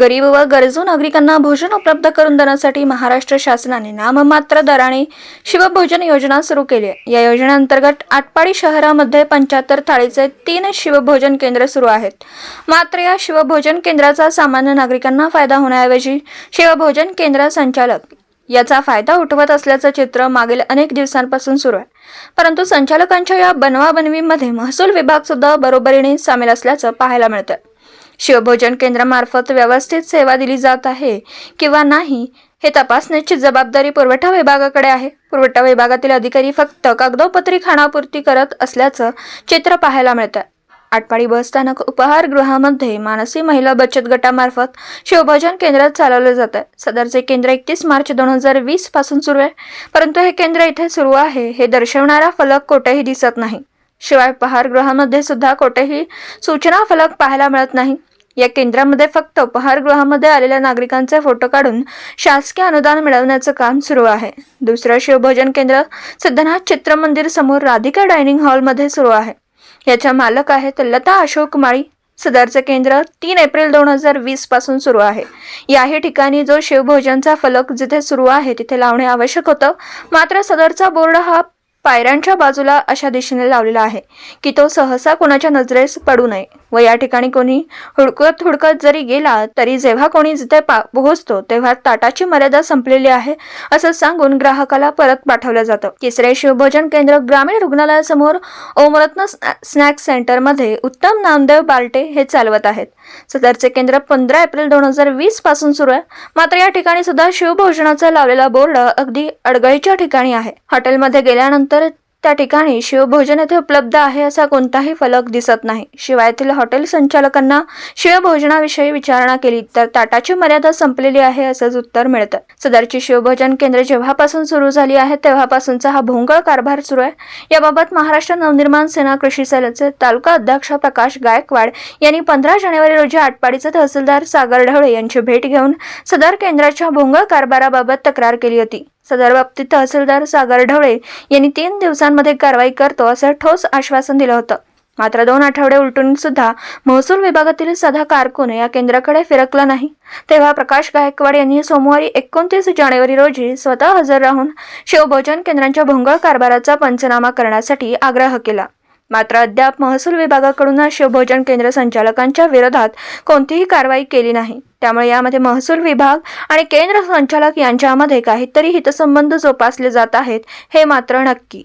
गरीब व गरजू नागरिकांना भोजन उपलब्ध करून देण्यासाठी महाराष्ट्र शासनाने नाममात्र दराने शिवभोजन योजना सुरू केली आहे. या योजनेअंतर्गत आटपाडी शहरामध्ये पंच्याहत्तर थाळीचे तीन शिवभोजन केंद्र सुरू आहेत. मात्र या शिवभोजन केंद्राचा सामान्य नागरिकांना फायदा होण्याऐवजी शिवभोजन केंद्र संचालक याचा फायदा उठवत असल्याचं चित्र मागील अनेक दिवसांपासून सुरू आहे. परंतु संचालकांच्या या बनवाबनवीमध्ये महसूल विभाग सुद्धा बरोबरीने सामील असल्याचं पाहायला मिळतं शिवभोजन केंद्रामार्फत व्यवस्थित सेवा दिली जात आहे किंवा नाही हे तपासण्याची जबाबदारी पुरवठा विभागाकडे आहे. पुरवठा विभागातील अधिकारी फक्त कागदोपत्री खाणापूर्ती करत असल्याचं चित्र पाहायला मिळतं आटपाडी बसस्थानक उपहारगृहामध्ये मानसी महिला बचत गटामार्फत शिवभोजन केंद्र चालवलं जातं सदरचे केंद्र एकतीस मार्च दोन हजार वीसपासून सुरू आहे. परंतु हे केंद्र इथे सुरू आहे हे दर्शवणारा फलक कोठेही दिसत नाही. शिवाय उपहारगृहामध्ये सुद्धा कोठेही सूचना फलक पाहायला मिळत नाही. या केंद्रामध्ये फक्त उपहारगृहामध्ये आलेल्या नागरिकांचे फोटो काढून शासकीय अनुदान मिळवण्याचं काम सुरू आहे. दुसरं शिवभोजन केंद्र सिद्धनाथ चित्रमंदिर समोर राधिका डायनिंग हॉलमध्ये सुरू आहे. याच्या मालक आहेत लता अशोक माळी. सदरचं केंद्र तीन एप्रिल दोन हजार वीसपासून सुरू आहे. याही ठिकाणी जो शिवभोजनचा फलक जिथे सुरू आहे तिथे लावणे आवश्यक होतं. मात्र सदरचा बोर्ड हा पायऱ्यांच्या बाजूला अशा दिशेने लावलेला आहे की तो सहसा कोणाच्या नजरेस पडू नये. व या ठिकाणी कोणी हुडकत हुडकत जरी गेला तरी जेव्हा कोणी जिथे पा पोहोचतो तेव्हा ताटाची मर्यादा संपलेली आहे असं सांगून ग्राहकाला परत पाठवलं जातं. तिसरे शिवभोजन केंद्र ग्रामीण रुग्णालयासमोर ओमरत्न स्नॅ- स्नॅक्स सेंटरमध्ये उत्तम नामदेव बालटे हे चालवत आहेत. सदरचे केंद्र पंधरा एप्रिल दोन हजार वीसपासून सुरू आहे. मात्र या ठिकाणी सुद्धा शिवभोजनाचा लावलेला बोर्ड अगदी अडगळीच्या ठिकाणी आहे. हॉटेलमध्ये गेल्यानंतर तर त्या ठिकाणी शिवभोजन येथे उपलब्ध आहे असा कोणताही फलक दिसत नाही. शिवाय येथील हॉटेल संचालकांना शिवभोजनाविषयी विचारणा केली तर ताटाची मर्यादा संपलेली आहे असंच उत्तर मिळतं. सदरची शिवभोजन केंद्र जेव्हापासून सुरू झाली आहे तेव्हापासूनचा हा भोंगळ कारभार सुरू आहे. याबाबत महाराष्ट्र नवनिर्माण सेना कृषी सेलचे तालुका अध्यक्ष प्रकाश गायकवाड यांनी पंधरा जानेवारी रोजी आटपाडीचे तहसीलदार सागर ढवळे यांची भेट घेऊन सदर केंद्राच्या भोंगळ कारभाराबाबत तक्रार केली होती. सदर बाबतीत तहसीलदार सागर ढवळे यांनी तीन दिवसांमध्ये कारवाई करतो असं ठोस आश्वासन दिलं होतं. मात्र दोन आठवडे उलटून सुद्धा महसूल विभागातील साधा कारकून या केंद्राकडे फिरकला नाही. तेव्हा प्रकाश गायकवाड यांनी सोमवारी एकोणतीस जानेवारी रोजी स्वतः हजर राहून शिवभोजन केंद्रांच्या भोंगळ कारभाराचा पंचनामा करण्यासाठी आग्रह केला. मात्र अद्याप महसूल विभागाकडून शिवभोजन केंद्र संचालकांच्या विरोधात कोणतीही कारवाई केली नाही. त्यामुळे यामध्ये महसूल विभाग आणि केंद्र संचालक यांच्यामध्ये काहीतरी हितसंबंध जोपासले जात आहेत हे मात्र नक्की.